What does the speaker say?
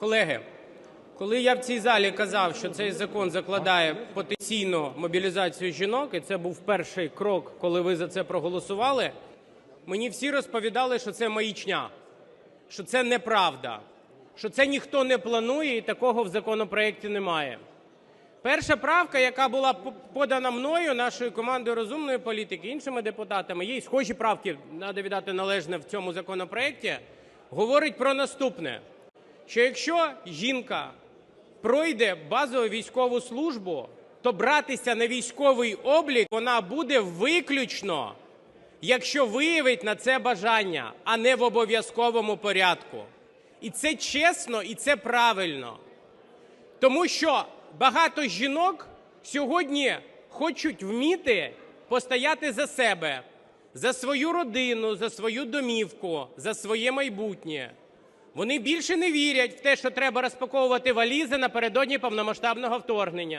Колеги, коли я в цій залі казав, що цей закон закладає потенційну мобілізацію жінок, і це був перший крок, коли ви за це проголосували, мені всі розповідали, що це маячня, що це неправда, що це ніхто не планує і такого в законопроекті немає. Перша правка, яка була подана мною, нашою командою розумної політики, іншими депутатами, є схожі правки, треба віддати належне в цьому законопроекті, говорить про наступне: що якщо жінка пройде базову військову службу, то братися на військовий облік вона буде виключно, якщо виявить на це бажання, а не в обов'язковому порядку. І це чесно, і це правильно. Тому що багато жінок сьогодні хочуть вміти постояти за себе, за свою родину, за свою домівку, за своє майбутнє. Вони більше не вірять в те, що треба розпаковувати валізи напередодні повномасштабного вторгнення.